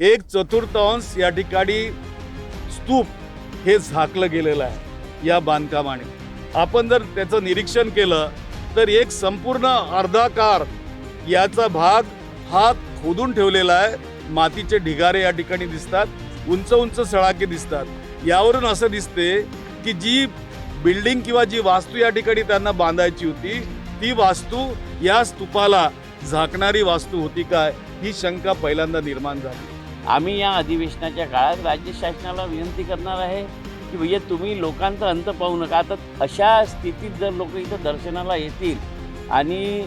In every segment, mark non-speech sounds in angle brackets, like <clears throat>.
एक चतुर्थांश या ठिकाणी स्तूप हे झाकलं गेलेलं आहे या बांधकामाने. आपण जर त्याचं निरीक्षण केलं तर एक संपूर्ण अर्धा कार याचा भाग हा खोदून ठेवलेला आहे. मातीचे ढिगारे या ठिकाणी दिसतात उंच उंच सळाके दिसतात. यावरून असं दिसते की जी बिल्डिंग किंवा जी वास्तू या ठिकाणी त्यांना बांधायची होती ती वास्तू या स्तूपाला झाकणारी वास्तू होती काय ही शंका पहिल्यांदा निर्माण झाली. आम्ही या अधिवेशनाच्या काळात राज्य शासनाला विनंती करणार आहे की भैया तुम्ही लोकांचा अंत पाहू नका. आता अशा स्थितीत जर लोक इथं दर्शनाला येतील आणि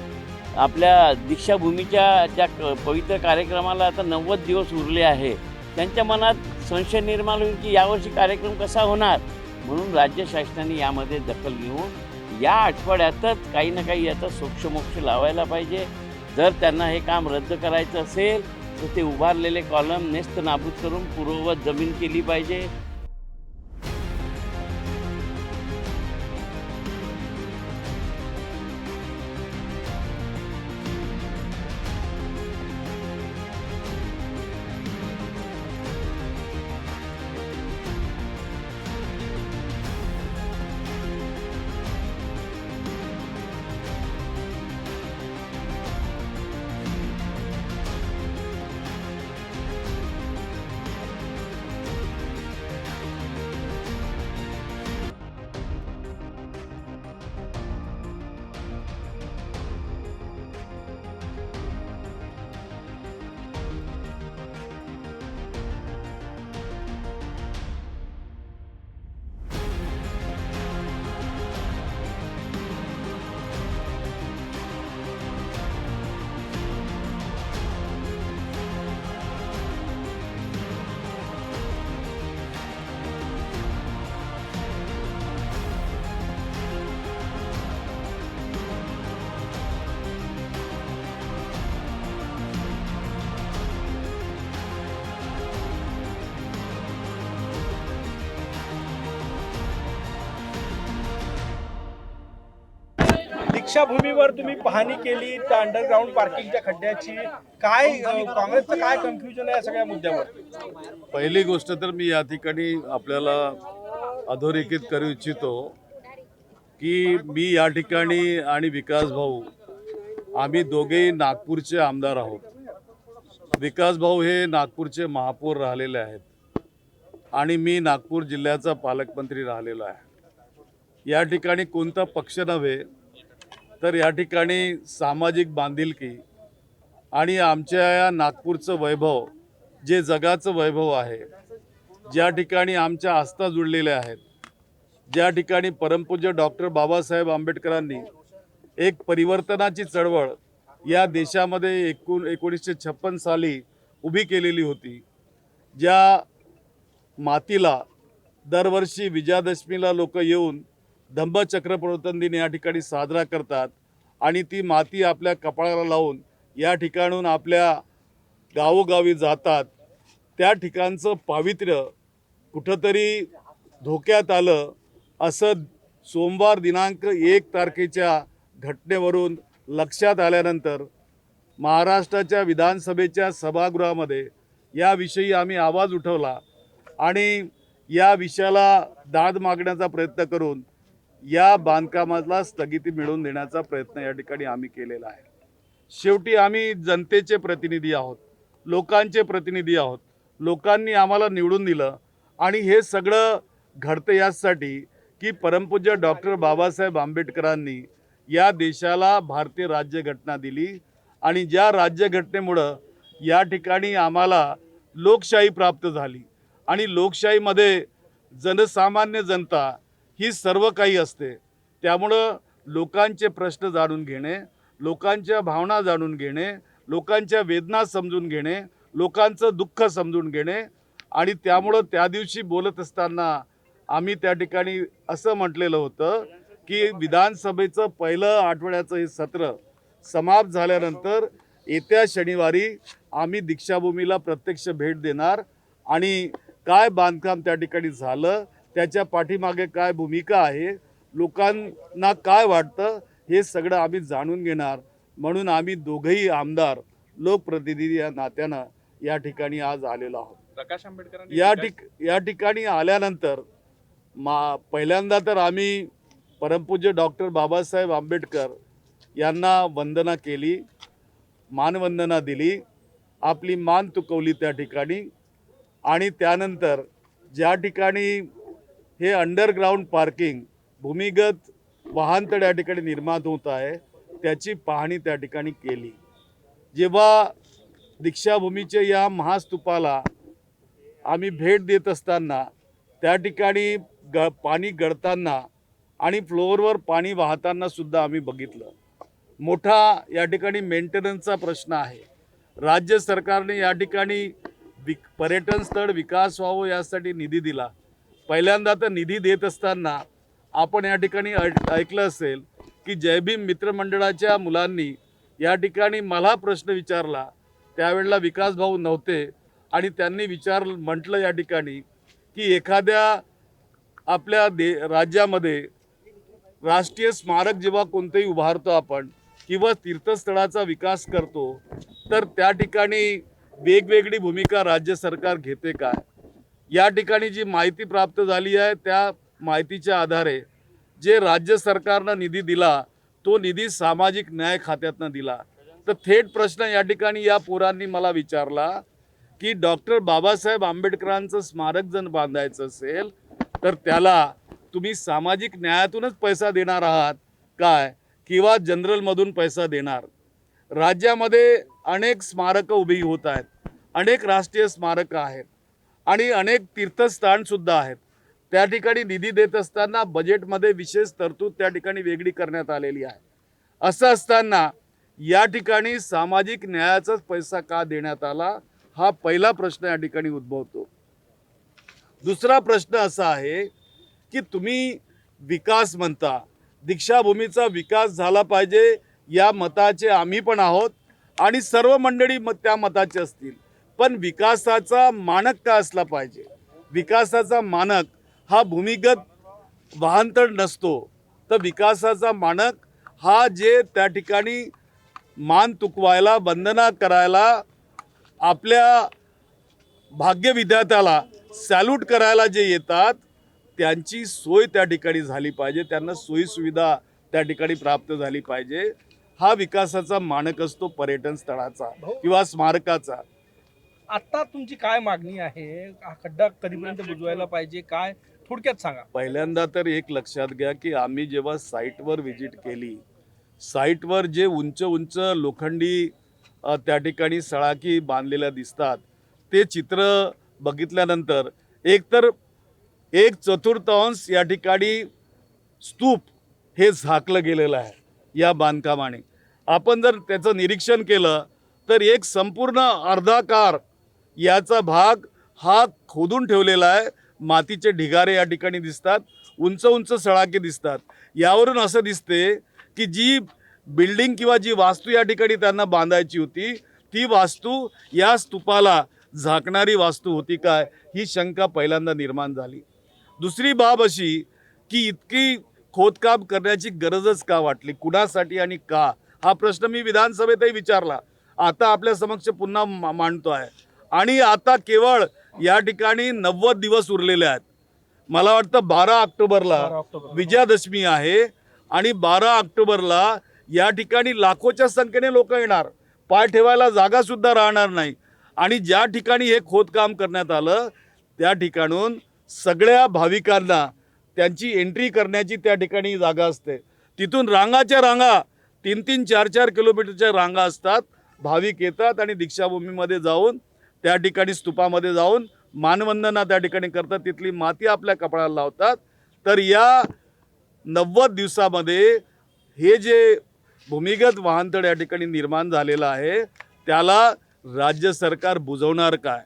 आपल्या दीक्षाभूमीच्या ज्या क- पवित्र कार्यक्रमाला आता नव्वद दिवस उरले आहे त्यांच्या मनात संशय निर्माण होईल की यावर्षी कार्यक्रम कसा होणार? म्हणून राज्य शासनाने यामध्ये दखल घेऊन या आठवड्यातच काही ना काही याचा सोक्षमोक्ष लावायला पाहिजे. जर त्यांना हे काम रद्द करायचं असेल तर ते उभारलेले कॉलम नेस्त नाबूद करून पूर्ववत जमीन केली पाहिजे. दीक्षाभूमीवर तुम्ही पाहणी केली त्या अंडरग्राऊंड पार्किंगच्या खड्ड्याची. काय काँग्रेसचं काय कन्फ्युजन आहे या सगळ्या मुद्द्यावर? पहिली गोष्ट तर मी या ठिकाणी आपल्याला अधोरेखित करू इच्छितो की मी या ठिकाणी आणि विकास भाऊ आम्ही दोघेही नागपूरचे आमदार आहोत. विकास भाऊ हे नागपूरचे महापौर राहिलेले आहेत आणि मी नागपूर जिल्ह्याचा पालकमंत्री राहिलेलो आहे. या ठिकाणी कोणता पक्ष नव्हे तर या ठिकाणी सामाजिक बांधिलकी आणि आमच्या या नागपूरचं वैभव जे जगाचं वैभव आहे ज्या ठिकाणी आमच्या आस्था जुळलेल्या आहेत ज्या ठिकाणी परमपूज्य डॉक्टर बाबासाहेब आंबेडकरांनी एक परिवर्तनाची चळवळ या देशामध्ये एकूण एकोणीसशे छप्पन साली उभी केलेली होती ज्या मातीला दरवर्षी विजयादशमीला लोक येऊन धम्मचक्र प्रवर्तन दिन या ठिकाणी साजरा करतात आणि ती माती आपल्या कपाळाला लावून या ठिकाणून आपल्या गावोगावी जातात. त्या ठिकाणचं पावित्र्य कुठंतरी धोक्यात आलं असं सोमवार दिनांक एक तारखेच्या घटनेवरून लक्षात आल्यानंतर महाराष्ट्राच्या विधानसभेच्या सभागृहामध्ये याविषयी आम्ही आवाज उठवला आणि या विषयाला दाद मागण्याचा प्रयत्न करून या बांधकामाला स्थगिती मिळवून देण्याचा प्रयत्न या ठिकाणी आम्ही केलेला आहे. शेवटी आम्ही जनतेचे प्रतिनिधी आहोत लोकांचे प्रतिनिधी आहोत. लोकांनी आम्हाला निवडून दिलं आणि हे सगळं घडतं यासाठी की परमपूज्य डॉक्टर बाबासाहेब आंबेडकरांनी या देशाला भारतीय राज्यघटना दिली आणि ज्या राज्यघटनेमुळं या ठिकाणी आम्हाला लोकशाही प्राप्त झाली आणि लोकशाहीमध्ये जनसामान्य जनता ही सर्व काही असते. त्यामुळं लोकांचे प्रश्न जाणून घेणे लोकांच्या भावना जाणून घेणे लोकांच्या वेदना समजून घेणे लोकांचं दुःख समजून घेणे आणि त्यामुळं त्या दिवशी बोलत असताना आम्ही त्या ठिकाणी असं म्हटलेलं होतं की विधानसभेचं पहिलं आठवड्याचं हे सत्र समाप्त झाल्यानंतर येत्या शनिवारी आम्ही दीक्षाभूमीला प्रत्यक्ष भेट देणार आणि काय बांधकाम त्या ठिकाणी झालं त्याच्या पाठीमागे काय भूमिका आहे लोकांना काय वाटतं हे सगळं आम्ही जाणून घेणार. म्हणून आम्ही दोघंही आमदार लोकप्रतिनिधी या नात्यानं या ठिकाणी आज आलेलो आहोत. प्रकाश आंबेडकरांनी या ठिक या ठिकाणी आल्यानंतर मा पहिल्यांदा तर आम्ही परमपूज्य डॉक्टर बाबासाहेब आंबेडकर यांना वंदना केली मानवंदना दिली आपली मान तुकवली त्या ठिकाणी. आणि त्यानंतर ज्या ठिकाणी हे अंडरग्राऊंड पार्किंग भूमिगत वाहनतळ या ठिकाणी निर्माण होत आहे. त्याची पाहणी त्या ठिकाणी केली. जेव्हा दीक्षाभूमीच्या या महास्तूपाला आम्ही भेट देत असताना त्या ठिकाणी ग पाणी गळताना आणि फ्लोअरवर पाणी वाहताना सुद्धा आम्ही बघितलं. मोठा या ठिकाणी मेंटेनन्सचा प्रश्न आहे. राज्य सरकारने या ठिकाणी विक पर्यटन स्थळ विकास व्हावं यासाठी निधी दिला. पहिल्यांदा तर निधी देत असताना आपण या ठिकाणी ऐकलं असेल की जयभीम मित्रमंडळाच्या मुलांनी या ठिकाणी मला प्रश्न विचारला. त्यावेळेला विकास भाऊ नव्हते आणि त्यांनी विचार म्हटलं या ठिकाणी की एखाद्या आपल्या दे राज्यामध्ये राष्ट्रीय स्मारक जेव्हा कोणतेही उभारतो आपण किंवा तीर्थस्थळाचा विकास करतो तर त्या ठिकाणी वेगवेगळी भूमिका राज्य सरकार घेते काय? या ठिकाणी जी माहिती प्राप्त झाली आहे त्या माहितीच्या आधारे जे राज्य सरकारनं निधी दिला तो निधी सामाजिक न्याय खात्यातनं दिला. तर थेट प्रश्न या ठिकाणी या पोरांनी मला विचारला की डॉक्टर बाबासाहेब आंबेडकरांचं स्मारक जर बांधायचं असेल तर त्याला तुम्ही सामाजिक न्यायातूनच पैसा देणार आहात काय? किंवा जनरलमधून पैसा देणार? राज्यामध्ये अनेक स्मारकं उभी होत आहेत अनेक राष्ट्रीय स्मारकं आहेत. आणि अनेक तीर्थस्थानसुद्धा आहेत. त्या ठिकाणी निधी देत असताना बजेटमध्ये विशेष तरतूद त्या ठिकाणी वेगळी करण्यात आलेली आहे. असं असताना या ठिकाणी सामाजिक न्यायाचाच पैसा का देण्यात आला? हा पहिला प्रश्न या ठिकाणी उद्भवतो. दुसरा प्रश्न असा आहे की तुम्ही विकास म्हणता. दीक्षाभूमीचा विकास झाला पाहिजे या मताचे आम्ही पण आहोत आणि सर्व मंडळी मत त्या मताचे असतील. पण विकासाचा मानक काय असला पाहिजे? विकासाचा मानक हा भूमिगत वाहनतळ नसतो. तर विकासाचा मानक हा जे त्या ठिकाणी मान तुकवायला वंदना करायला आपल्या भाग्य विद्यार्थ्याला सॅल्यूट करायला जे येतात त्यांची सोय त्या ठिकाणी झाली पाहिजे. त्यांना सोयीसुविधा त्या ठिकाणी प्राप्त झाली पाहिजे. हा विकासाचा मानक असतो पर्यटन स्थळाचा किंवा स्मारकाचा. आता तुमची काय मागणी आहे? हा खड्डा कधीपर्यंत बुजवायला पाहिजे? काय? थोडक्यात सांगा. पहिल्यांदा तर एक लक्षात घ्या की आम्ही जेव्हा साईटवर व्हिजिट केली साईटवर जे उंच उंच लोखंडी त्या ठिकाणी सळाकी बांधलेल्या दिसतात ते चित्र बघितल्यानंतर एकतर एक चतुर्थांश या ठिकाणी स्तूप हे झाकलं गेलेलं आहे या बांधकामाने. आपण जर त्याचं निरीक्षण केलं तर एक संपूर्ण अर्धाकार याचा भाग हा खोदून ठेवलेला आहे. मातीचे ढिगारे या ठिकाणी दिसतात. उंच उंच सळाके दिसतात. यावरून असं दिसते की जी बिल्डिंग किंवा जी वास्तू या ठिकाणी त्यांना बांधायची होती ती वास्तू या स्तूपाला झाकणारी वास्तू होती काय ही शंका पहिल्यांदा निर्माण झाली. दुसरी बाब अशी की इतकी खोदकाम करण्याची गरजच का वाटली? कुणासाठी आणि का? हा प्रश्न मी विधानसभेतही विचारला. आता आपल्या समक्ष पुन्हा मांडतो आहे. आणि आता केवळ या ठिकाणी नव्वद दिवस उरलेले आहेत. मला वाटतं बारा ऑक्टोबरला बारा ऑक्टोबर. विजयादशमी आहे आणि बारा ऑक्टोबरला या ठिकाणी लाखोच्या संख्येने लोक येणार. पाय ठेवायला जागा सुद्धा राहणार नाही. आणि ज्या ठिकाणी हे खोदकाम करण्यात आलं त्या ठिकाणून सगळ्या भाविकांना त्यांची एंट्री करण्याची त्या ठिकाणी जागा असते. तिथून रांगाच्या रांगा तीन तीन चार चार किलोमीटरच्या रांगा असतात. भाविक येतात आणि दीक्षाभूमीमध्ये जाऊन त्या ठिकाणी स्तूपामध्ये जाऊन मानवंदना त्या ठिकाणी करतात. तिथली माती आपल्या कपाळाला लावतात. तर या नव्वद दिवसामध्ये हे जे भूमिगत वाहनतळ या ठिकाणी निर्माण झालेलं आहे त्याला राज्य सरकार बुजवणार काय?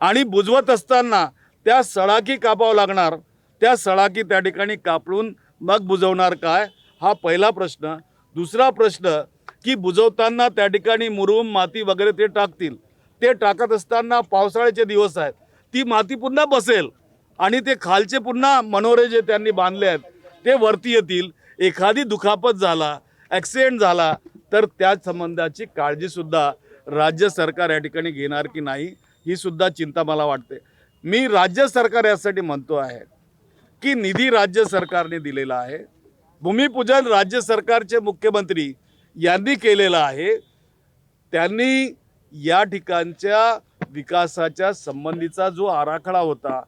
आणि बुजवत असताना त्या सळाकी कापावं लागणार त्या सळाकी त्या ठिकाणी कापडून मग बुजवणार काय? हा पहिला प्रश्न. दुसरा प्रश्न की बुजवताना त्या ठिकाणी मुरुम माती वगैरे ते टाकतील. ते टाकत असताना पावसाळ्याचे दिवस आहेत. ती माती पुन्हा बसेल आणि ते खालचे पुन्हा मनोरे जे त्यांनी बांधले आहेत ते वरती येतील. एखादी दुखापत झाला ॲक्सिडेंट झाला तर त्या संबंधाची काळजीसुद्धा राज्य सरकार या ठिकाणी घेणार की नाही ही सुद्धा चिंता मला वाटते. मी राज्य सरकार यासाठी म्हणतो आहे की निधी राज्य सरकारने दिलेला आहे. भूमिपूजन राज्य सरकारचे मुख्यमंत्री यांनी केलेलं आहे. त्यांनी या ठिकाणच्या विकासाच्या संबंधीचा जो आराखडा होता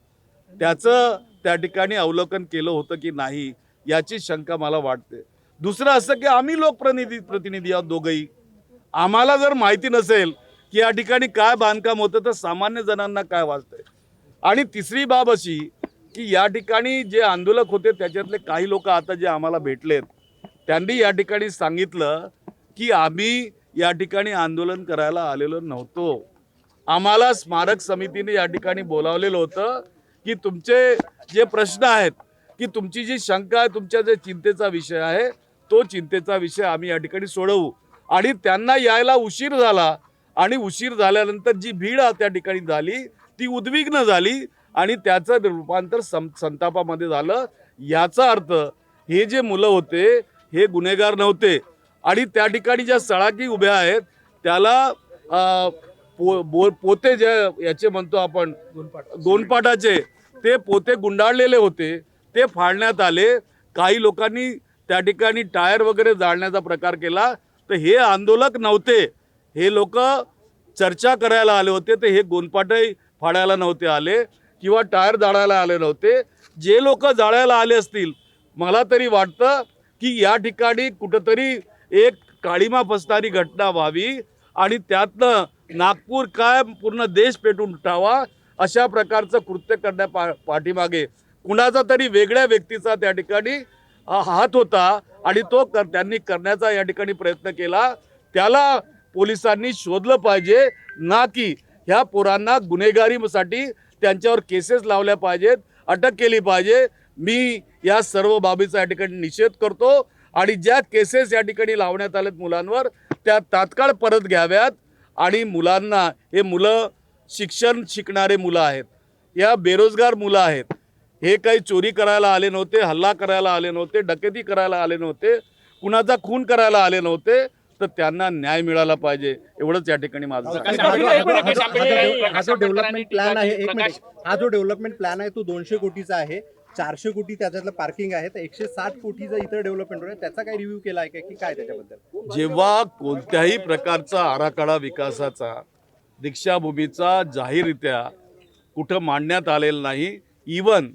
त्याचं त्या ठिकाणी अवलोकन केलं होतं की नाही याची शंका मला वाटते. दुसरं असं की आम्ही लोकप्रतिनिधी प्रतिनिधी आहोत दोघंही. आम्हाला जर माहिती नसेल की या ठिकाणी काय बांधकाम होतं तर सामान्य जणांना काय वाचतंय आणि तिसरी बाब अशी की या ठिकाणी जे आंदोलक होते त्याच्यातले काही लोक आता जे आम्हाला भेटलेत त्यांनी या ठिकाणी सांगितलं की आम्ही या ठिकाणी आंदोलन करायला आलेलो नव्हतो. आम्हाला स्मारक समितीने या ठिकाणी बोलावलेलं होतं की तुमचे जे प्रश्न आहेत की तुमची जी शंका आहे तुमच्या जे चिंतेचा विषय आहे तो चिंतेचा विषय आम्ही या ठिकाणी सोडवू. आणि त्यांना यायला उशीर झाला आणि उशीर झाल्यानंतर जी भीड त्या ठिकाणी झाली ती उद्विग्न झाली आणि त्याचं रूपांतर सं संतापामध्ये झालं. याचा अर्थ हे जे मुलं होते हे गुन्हेगार नव्हते. आणि त्या ठिकाणी ज्या सळाकी उभ्या आहेत त्याला पो बो पोते जे याचे म्हणतो आपण गोनपाटाचे ते पोते गुंडाळलेले होते ते फाडण्यात आले काही लोकांनी त्या ठिकाणी टायर वगैरे जाळण्याचा प्रकार केला तर हे आंदोलक नव्हते. हे लोक चर्चा करायला आले होते तर हे गोनपाटही फाडायला नव्हते आले किंवा टायर जाळायला आले नव्हते. जे लोक जाळायला आले असतील मला तरी वाटतं की या ठिकाणी कुठंतरी एक काळीमा फसणारी घटना व्हावी आणि त्यातनं नागपूर काय पूर्ण देश पेटून उठावा अशा प्रकारचं कृत्य करण्या पा पाठीमागे. कुणाचा तरी वेगळ्या व्यक्तीचा त्या ठिकाणी हात होता आणि तो कर त्यांनी करण्याचा या ठिकाणी प्रयत्न केला. त्याला पोलिसांनी शोधलं पाहिजे ना की ह्या पोरांना गुन्हेगारीसाठी त्यांच्यावर केसेस लावल्या पाहिजेत अटक केली पाहिजे. मी या सर्व बाबीचा या ठिकाणी निषेध करतो. आणि ज्या केसेस या ठिकाणी लावण्यात आल्यात मुलांवर त्या तात्काळ परत घ्याव्यात आणि मुलांना हे मुलं शिक्षण शिकणारे मुलं आहेत या बेरोजगार मुलं आहेत हे काही चोरी करायला आले नव्हते हल्ला करायला आले नव्हते डकेती करायला आले नव्हते कुणाचा खून करायला आले नव्हते तर त्यांना न्याय मिळाला पाहिजे एवढंच या ठिकाणी माझं हा जो- हा हा डेव्हलपमेंट प्लॅन आहे एक प्रकाश- मिनिट हा जो डेव्हलपमेंट प्लॅन आहे तो दोनशे कोटीचा आहे चारशे कोटी त्याच्यातलं पार्किंग आहे तर एकशे साठ कोटीचा इतर डेव्हलपमेंट आहे. त्याचा काय रिव्ह्यू केला आहे का की काय त्याच्याबद्दल? जेव्हा कोणत्याही प्रकारचा आराखडा विकासाचा दीक्षाभूमीचा जाहीररित्या कुठं मांडण्यात आलेला नाही इवन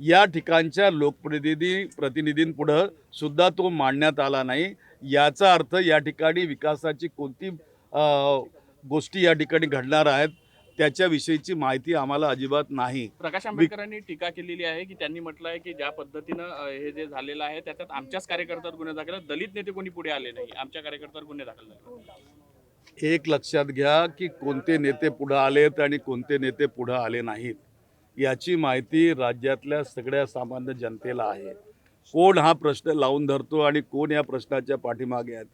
या ठिकाणच्या लोकप्रतिनिधी प्रतिनिधींपुढं सुद्धा तो मांडण्यात आला नाही. याचा अर्थ या ठिकाणी विकासाची कोणती गोष्टी या ठिकाणी घडणार आहेत त्याच्याविषयीची माहिती आम्हाला अजिबात नाही. प्रकाश आंबेडकरांनी टीका केलेली आहे की त्यांनी म्हटलं आहे की ज्या पद्धतीनं हे जे झालेलं आहे त्याच्यात आमच्याच कार्यकर्त्यावर गुन्हे दाखल. दलित नेते कोणी पुढे आले नाही. आमच्या कार्यकर्त्यावर गुन्हे दाखल झाले. एक लक्षात घ्या की कोणते नेते पुढं आलेत आणि कोणते नेते पुढं आले नाहीत. याची माहिती राज्यातल्या सगळ्या सामान्य जनतेला आहे. कोण हा प्रश्न लावून धरतो आणि कोण या प्रश्नाच्या पाठीमागे आहेत?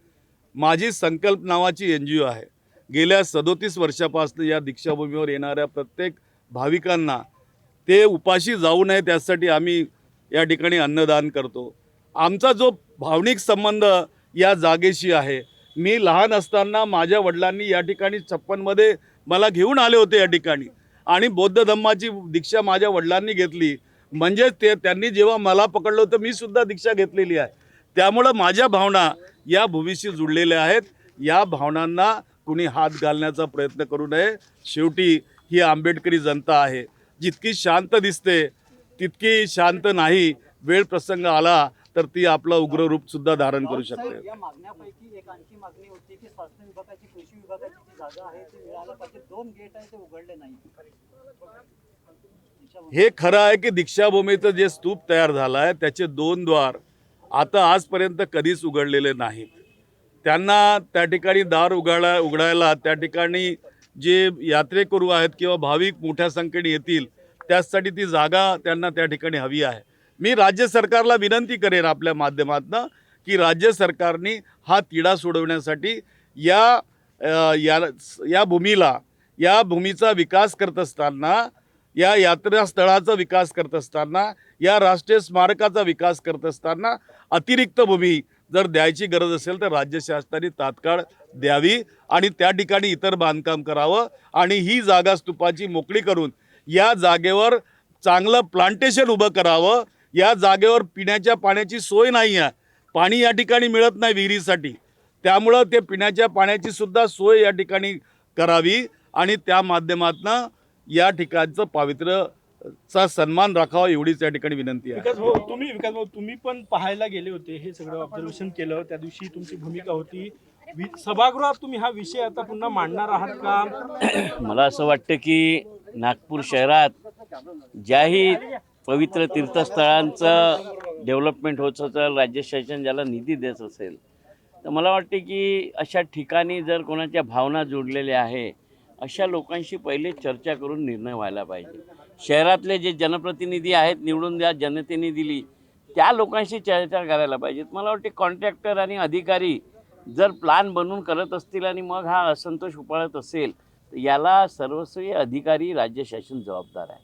माझी संकल्प नावाची एन जी ओ आहे. गेल्या सदोतीस वर्षापासून या दीक्षाभूमीवर येणाऱ्या प्रत्येक भाविकांना ते उपाशी जाऊ नये त्यासाठी आम्ही या ठिकाणी अन्नदान करतो. आमचा जो भावनिक संबंध या जागेशी आहे. मी लहान असताना माझ्या वडिलांनी या ठिकाणी छप्पनमध्ये मला घेऊन आले होते या ठिकाणी. आणि बौद्ध धम्माची दीक्षा माझ्या वडिलांनी घेतली. म्हणजेच ते त्यांनी जेव्हा मला पकडलं होतं मी सुद्धा दीक्षा घेतलेली आहे. त्यामुळं माझ्या भावना या भूमीशी जुळलेल्या आहेत. या भावनांना कुणी हात घालण्याचा प्रयत्न करू नये. शेवटी ही आंबेडकरी जनता आहे. जितकी शांत दिसते तितकी शांत नाही. वेळ प्रसंग आला तर ती आपलं उग्र रूप सुद्धा धारण करू शकते. हे खरं आहे की दीक्षाभूमीचं जे स्तूप तयार झालं आहे त्याचे दोन द्वार आता आजपर्यंत कधीच उघडलेले नाहीत. त्यांना त्या ठिकाणी दार उघडा उघडायला त्या ठिकाणी जे यात्रेकरू आहेत किंवा भाविक मोठ्या संख्येने येतील त्यासाठी ती जागा त्यांना त्या ठिकाणी हवी आहे. मी राज्य सरकारला विनंती करेन आपल्या माध्यमातून की राज्य सरकारने हा तिढा सोडवण्यासाठी या या या भूमीला या भूमीचा विकास करत असताना या यात्रास्थळाचा विकास करत असताना या राष्ट्रीय स्मारकाचा विकास करत असताना अतिरिक्त भूमी जर द्यायची गरज असेल तर राज्य शासनाने तात्काळ द्यावी आणि त्या ठिकाणी इतर बांधकाम करावं आणि ही जागा स्तूपाची मोकळी करून या जागेवर चांगलं प्लांटेशन उभं करावं. या जागेवर पिण्याच्या पाण्याची सोय नाही आहे. पाणी या ठिकाणी मिळत नाही विहिरीसाठी. त्यामुळं ते पिण्याच्या पाण्याची सुद्धा सोय या ठिकाणी करावी आणि त्या माध्यमातनं या ठिकाणचं पावित्र्यचा सन्मान राखावा एवढीच या ठिकाणी विनंती आहे. विकास भाऊ तुम्ही विकास भाऊ तुम्ही पण पाहायला गेले होते हे सगळं ऑब्झर्वेशन केलं. त्या दिवशी तुमची भूमिका होती. वि- सभागृहात तुम्ही हा विषय आता पुन्हा मांडणार आहात का? <clears throat> मला असं वाटतं की नागपूर शहरात ज्याही पवित्र तीर्थस्थळांचं डेव्हलपमेंट होत असेल राज्य शासन ज्याला निधी देत असेल तर मला वाटते की अशा ठिकाणी जर कोणाच्या भावना जोडलेल्या आहे अशा लोकांशी पहिले चर्चा करून निर्णय व्हायला पाहिजे. शहरातले जे जनप्रतिनिधी आहेत निवडून द्या जनतेने दिली त्या लोकांशी चर्चा करायला पाहिजेत. मला वाटते कॉन्ट्रॅक्टर आणि अधिकारी जर प्लान बनवून करत असतील आणि मग हा असंतोष उपाळत असेल तर याला सर्वस्वी अधिकारी राज्य शासन जबाबदार आहे.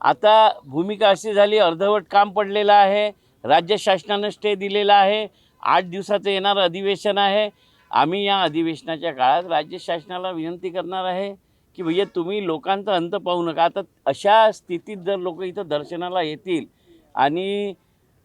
आता भूमिका अशी झाली अर्धवट काम पडलेलं आहे राज्य शासनानं स्टे दिलेला आहे आठ दिवसाचं येणारं अधिवेशन आहे. आम्ही या अधिवेशनाच्या काळात राज्य शासनाला विनंती करणार आहे की भैया तुम्ही लोकांचा अंत पाहू नका. आता अशा स्थितीत जर लोक इथं दर्शनाला येतील आणि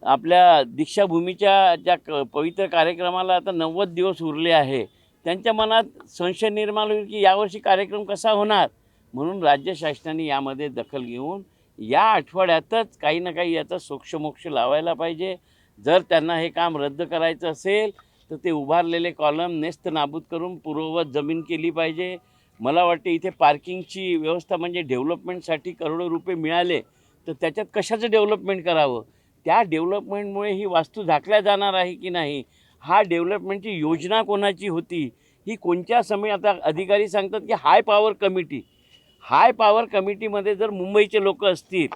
आपल्या दीक्षाभूमीच्या ज्या क पवित्र कार्यक्रमाला आता नव्वद दिवस उरले आहे त्यांच्या मनात संशय निर्माण होईल की यावर्षी कार्यक्रम कसा होणार? म्हणून राज्य शासनाने यामध्ये दखल घेऊन या आठवड्यातच काही ना काही याचा सोक्षमोक्ष लावायला पाहिजे. जर त्यांना हे काम रद्द करायचं असेल तर ते उभारलेले कॉलम नेस्त नाबूद करून पूर्ववत जमीन केली पाहिजे. मला वाटते इथे पार्किंगची व्यवस्था म्हणजे डेव्हलपमेंटसाठी करोडो रुपये मिळाले तर त्याच्यात कशाचं डेव्हलपमेंट करावं? त्या डेव्हलपमेंटमुळे ही वास्तू झाकल्या जाणार आहे की नाही? हा डेव्हलपमेंटची योजना कोणाची होती? ही कोणत्या समय आता अधिकारी सांगतात की high power committee. High power कमिटीमध्ये जर मुंबईचे लोक असतील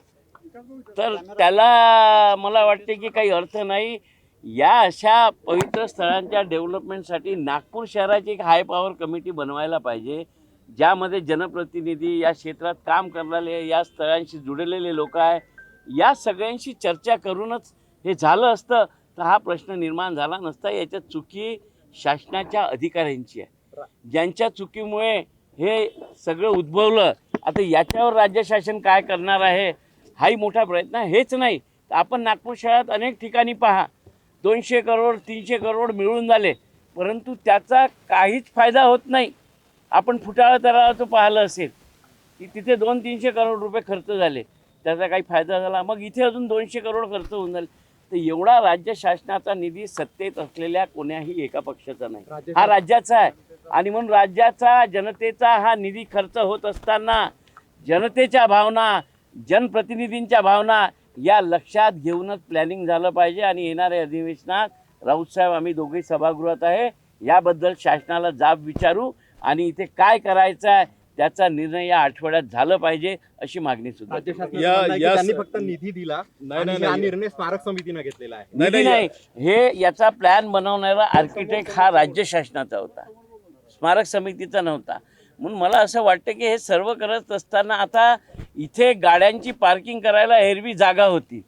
तर त्याला मला वाटते की काही अर्थ नाही. या अशा पवित्र स्थळांच्या डेव्हलपमेंटसाठी नागपूर शहराची एक हाय पॉवर कमिटी बनवायला पाहिजे. ज्यामध्ये जनप्रतिनिधी या क्षेत्रात काम करणारे या स्थळांशी जुडलेले लोक आहे या सगळ्यांशी चर्चा करूनच हे झालं असतं तर हा प्रश्न निर्माण झाला नसता. याच्यात चुकी शासनाच्या अधिकाऱ्यांची आहे. ज्यांच्या चुकीमुळे हे सगळं उद्भवलं आता याच्यावर राज्य शासन काय करणार आहे हाही मोठा प्रयत्न हेच नाही. तर आपण नागपूर शहरात अनेक ठिकाणी पहा दोनशे करोड तीनशे करोड मिळून झाले परंतु त्याचा काहीच फायदा होत नाही. आपण फुटाळा तलावाचं पाहिलं असेल की तिथे दोन तीनशे करोड रुपये खर्च झाले. त्याचा काही फायदा झाला. मग इथे अजून दोनशे करोड खर्च होऊन झाले तर एवढा राज्य शासनाचा निधी सत्तेत असलेल्या कोण्याही एका पक्षाचा नाही. हा राज्याचा आहे. आणि म्हणून राज्याचा जनतेचा हा निधी खर्च होत असताना जनतेच्या भावना जनप्रतिनिधींच्या भावना या लक्षात घेऊनच प्लॅनिंग झालं पाहिजे. आणि येणाऱ्या अधिवेशनात राऊतसाहेब आम्ही दोघेही सभागृहात आहे. याबद्दल शासनाला जाब विचारू. आणि इथे काय करायचं आहे त्याचा निर्णय या आठवड्यात झालं पाहिजे अशी मागणी सुद्धा राज्य शासनाचं या- म्हणणं आहे की या- त्यांनी फक्त निधी दिला नाही, आणि नाही, हा नाही. निर्णय स्मारक समितीनं घेतलेला आहे. नाही, निधी नाही, नाही. हे याचा प्लॅन बनवणारा आर्किटेक्ट हा राज्य शासनाचा होता. स्मारक समितीचा नव्हता. म्हणून मला असं वाटतं की हे सर्व करत असताना आता इथे गाड्यांची पार्किंग करायला एरवी जागा होती.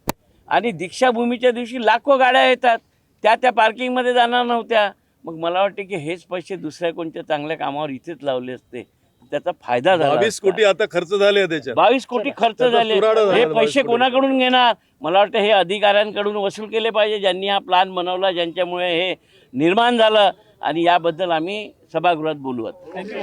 आणि दीक्षाभूमीच्या दिवशी लाखो गाड्या येतात. त्या त्या पार्किंगमध्ये जाणार नव्हत्या. मग मला वाटतं की हेच पैसे दुसऱ्या कोणत्या चांगल्या कामावर इथेच लावले असते. त्याचा फायदा झाला बावीस. कोटी आता खर्च झाले त्याच्यात. बावीस कोटी खर्च झाले हे पैसे. कोणाकडून घेणार? मला वाटतं हे अधिकाऱ्यांकडून वसूल केले पाहिजे. ज्यांनी हा प्लॅन बनवला ज्यांच्यामुळे हे निर्माण झालं. आणि याबद्दल आम्ही सभागृहात बोलू आता. थँक्यू